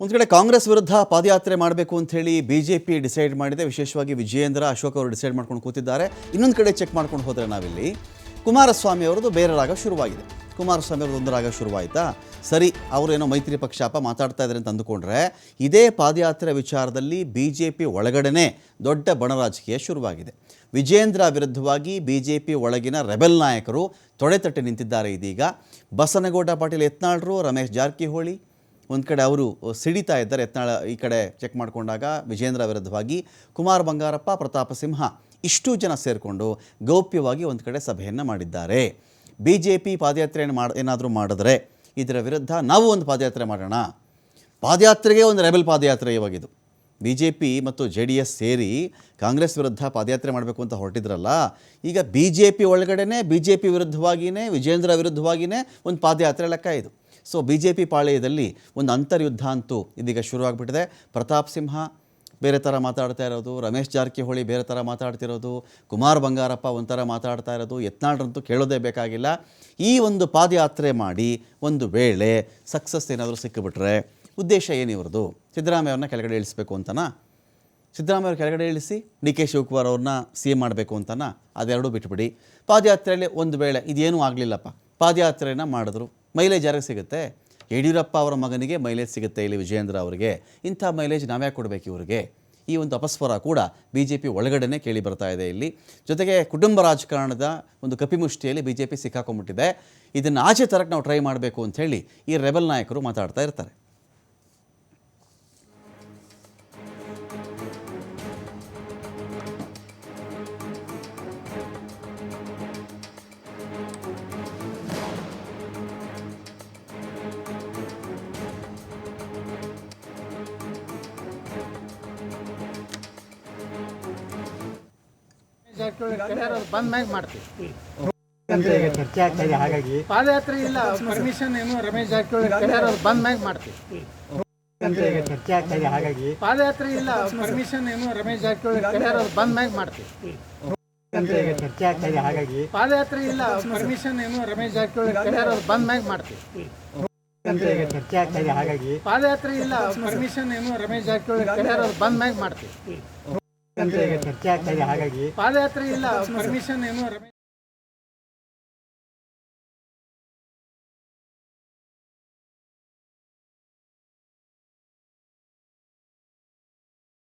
ಒಂದು ಕಡೆ ಕಾಂಗ್ರೆಸ್ ವಿರುದ್ಧ ಪಾದಯಾತ್ರೆ ಮಾಡಬೇಕು ಅಂತ ಹೇಳಿ ಪಿ ಡಿಸೈಡ್ ಮಾಡಿದೆ. ವಿಶೇಷವಾಗಿ ವಿಜಯೇಂದ್ರ, ಅಶೋಕ್ ಅವರು ಡಿಸೈಡ್ ಮಾಡ್ಕೊಂಡು ಕೂತಿದ್ದಾರೆ. ಇನ್ನೊಂದು ಕಡೆ ಚೆಕ್ ಮಾಡ್ಕೊಂಡು ಹೋದರೆ ನಾವಿಲ್ಲಿ ಕುಮಾರಸ್ವಾಮಿ ಅವರದ್ದು ಬೇರೆ ರಾಗ ಶುರುವಾಗಿದೆ. ಕುಮಾರಸ್ವಾಮಿ ಅವ್ರದ್ದು ಒಂದು ರಾಗ ಶುರುವಾಯಿತಾ? ಸರಿ ಅವರೇನೋ ಮೈತ್ರಿ ಪಕ್ಷಾಪ ಮಾತಾಡ್ತಾ ಇದ್ದಾರೆ ಅಂತ ಅಂದುಕೊಂಡ್ರೆ ಇದೇ ಪಾದಯಾತ್ರೆ ವಿಚಾರದಲ್ಲಿ ಬಿ ಜೆ ಪಿ ಒಳಗಡೆನೇ ದೊಡ್ಡ ಬಣರಾಜಕೀಯ ಶುರುವಾಗಿದೆ. ವಿಜಯೇಂದ್ರ ವಿರುದ್ಧವಾಗಿ ಬಿ ಜೆ ಪಿ ಒಳಗಿನ ರೆಬೆಲ್ ನಾಯಕರು ತೊಡೆತಟ್ಟೆ ನಿಂತಿದ್ದಾರೆ ಇದೀಗ. ಬಸನಗೌಡ ಪಾಟೀಲ್ ಯತ್ನಾಳ್ರು, ರಮೇಶ್ ಜಾರಕಿಹೊಳಿ ಒಂದು ಕಡೆ ಅವರು ಸಿಡಿತಾ ಇದ್ದಾರೆ. ಯತ್ನಾಳ ಈ ಕಡೆ ಚೆಕ್ ಮಾಡಿಕೊಂಡಾಗ ವಿಜೇಂದ್ರ ವಿರುದ್ಧವಾಗಿ ಕುಮಾರ್ ಬಂಗಾರಪ್ಪ, ಪ್ರತಾಪ ಸಿಂಹ ಇಷ್ಟು ಜನ ಸೇರಿಕೊಂಡು ಗೌಪ್ಯವಾಗಿ ಒಂದು ಕಡೆ ಸಭೆಯನ್ನು ಮಾಡಿದ್ದಾರೆ. ಬಿ ಜೆ ಪಿ ಪಾದಯಾತ್ರೆಯನ್ನು ಮಾಡಿ, ಏನಾದರೂ ಮಾಡಿದ್ರೆ ಇದರ ವಿರುದ್ಧ ನಾವು ಒಂದು ಪಾದಯಾತ್ರೆ ಮಾಡೋಣ. ಪಾದಯಾತ್ರೆಗೆ ಒಂದು ರೆಬೆಲ್ ಪಾದಯಾತ್ರೆ ಇವಾಗಿದು ಬಿ ಜೆ ಪಿ ಮತ್ತು ಜೆ ಡಿ ಎಸ್ ಸೇರಿ ಕಾಂಗ್ರೆಸ್ ವಿರುದ್ಧ ಪಾದಯಾತ್ರೆ ಮಾಡಬೇಕು ಅಂತ ಹೊರಟಿದ್ರಲ್ಲ, ಈಗ ಬಿ ಜೆ ಪಿ ಒಳಗಡೆನೇ ಬಿ ಜೆ ಪಿ ವಿರುದ್ಧವಾಗಿಯೇ ವಿಜೇಂದ್ರ ವಿರುದ್ಧವಾಗಿಯೇ ಒಂದು ಪಾದಯಾತ್ರೆ ಲೆಕ್ಕ ಇದು. ಸೊ ಬಿ ಜೆ ಪಿ ಪಾಳೆಯದಲ್ಲಿ ಒಂದು ಅಂತರ್ಯುದ್ಧ ಅಂತೂ ಇದೀಗ ಶುರುವಾಗ್ಬಿಟ್ಟಿದೆ. ಪ್ರತಾಪ್ ಸಿಂಹ ಬೇರೆ ಥರ ಮಾತಾಡ್ತಾ ಇರೋದು, ರಮೇಶ್ ಜಾರಕಿಹೊಳಿ ಬೇರೆ ಥರ ಮಾತಾಡ್ತಿರೋದು ಕುಮಾರ್ ಬಂಗಾರಪ್ಪ ಒಂಥರ ಮಾತಾಡ್ತಾ ಇರೋದು, ಯತ್ನಾಳ್ರಂತೂ ಕೇಳೋದೇ ಬೇಕಾಗಿಲ್ಲ. ಈ ಒಂದು ಪಾದಯಾತ್ರೆ ಮಾಡಿ ಒಂದು ವೇಳೆ ಸಕ್ಸಸ್ ಏನಾದರೂ ಸಿಕ್ಕಿಬಿಟ್ರೆ ಉದ್ದೇಶ ಏನು ಇವ್ರದ್ದು? ಸಿದ್ದರಾಮಯ್ಯ ಅವ್ರನ್ನ ಕೆಳಗಡೆ ಇಳಿಸ್ಬೇಕು ಅಂತನಾ? ಸಿದ್ದರಾಮಯ್ಯ ಅವ್ರ ಕೆಳಗಡೆ ಇಳಿಸಿ ಡಿ ಕೆ ಶಿವಕುಮಾರ್ ಅವ್ರನ್ನ ಸಿ ಎಂ ಮಾಡಬೇಕು ಅಂತನಾ? ಅದೆರಡೂ ಬಿಟ್ಬಿಡಿ. ಪಾದಯಾತ್ರೆಯಲ್ಲಿ ಒಂದು ವೇಳೆ ಇದೇನೂ ಆಗಲಿಲ್ಲಪ್ಪ. ಪಾದಯಾತ್ರೆಯನ್ನು ಮಾಡಿದ್ರು. ಮೈಲೇಜ್ ಯಾರಿಗೆ ಸಿಗುತ್ತೆ? ಯಡಿಯೂರಪ್ಪ ಅವರ ಮಗನಿಗೆ ಮೈಲೇಜ್ ಸಿಗುತ್ತೆ ಇಲ್ಲಿ ವಿಜಯೇಂದ್ರ ಅವರಿಗೆ. ಇಂಥ ಮೈಲೇಜ್ ನಾವ್ಯಾಕೆ ಕೊಡಬೇಕು ಇವರಿಗೆ? ಈ ಒಂದು ಅಪಸ್ವರ ಕೂಡ ಬಿ ಜೆ ಪಿ ಒಳಗಡೆನೇ ಕೇಳಿ ಬರ್ತಾ ಇದೆ ಇಲ್ಲಿ. ಜೊತೆಗೆ ಕುಟುಂಬ ರಾಜಕಾರಣದ ಒಂದು ಕಪಿಮುಷ್ಟಿಯಲ್ಲಿ ಬಿ ಜೆ ಪಿ ಸಿಕ್ಕಾಕೊಂಡ್ಬಿಟ್ಟಿದೆ. ಇದನ್ನು ಆಚೆ ತರಕ್ಕೆ ನಾವು ಟ್ರೈ ಮಾಡಬೇಕು ಅಂಥೇಳಿ ಈ ರೆಬಲ್ ನಾಯಕರು ಮಾತಾಡ್ತಾ ಇರ್ತಾರೆ. ಕಡೆಯವ್ರು ಬಂದ ಮ್ಯಾಗ ಮಾಡ್ತೀವಿ. ಚರ್ಚೆ ಆಗ್ತಾ ಹಾಗಾಗಿ ಪಾದಯಾತ್ರೆ ಇಲ್ಲ ಪರ್ಮಿಷನ್ ಏನು ರಮೇಶ್ ಜಾರಕಿಹೊಳಿ ಕಡೆಯವ್ರು ಬಂದ್ ಮ್ಯಾಗ ಮಾಡ್ತೀವಿ. ಚರ್ಚೆ ಆಗ್ತಾ ಹಾಗಾಗಿ ಪಾದಯಾತ್ರೆ ಇಲ್ಲ ಪರ್ಮಿಷನ್ ಏನು ರಮೇಶ್ ಜಾರಕಿಹೊಳಿ ಕಡೆಯವ್ರು ಬಂದ್ ಮ್ಯಾಗ ಮಾಡ್ತೀವಿ. ಚರ್ಚೆ ಆಗ್ತಾ ಹಾಗಾಗಿ ಪಾದಯಾತ್ರೆ ಇಲ್ಲ ಪರ್ಮಿಷನ್ ಏನು ರಮೇಶ್ ಜಾರಕಿಹೊಳಿ ಕಡೆಯವ್ರು ಬಂದ್ ಮ್ಯಾಗ ಮಾಡ್ತೀವಿ. ಚರ್ಚೆ ಆಗ್ತಾ ಹಾಗಾಗಿ ಪಾದಯಾತ್ರೆ ಇಲ್ಲ ಪರ್ಮಿಷನ್ ಏನು ರಮೇಶ್ ಜಾರಕಿಹೊಳಿ ಕಡೆಯವ್ರು ಬಂದ ಮ್ಯಾಗ ಮಾಡ್ತೀವಿ. ಚರ್ಚೆ ಆಗ್ತಾ ಇದೆ ಹಾಗಾಗಿ. ಪಾದಯಾತ್ರೆ ಇಲ್ಲ ಪರ್ಮಿಷನ್ ಏನು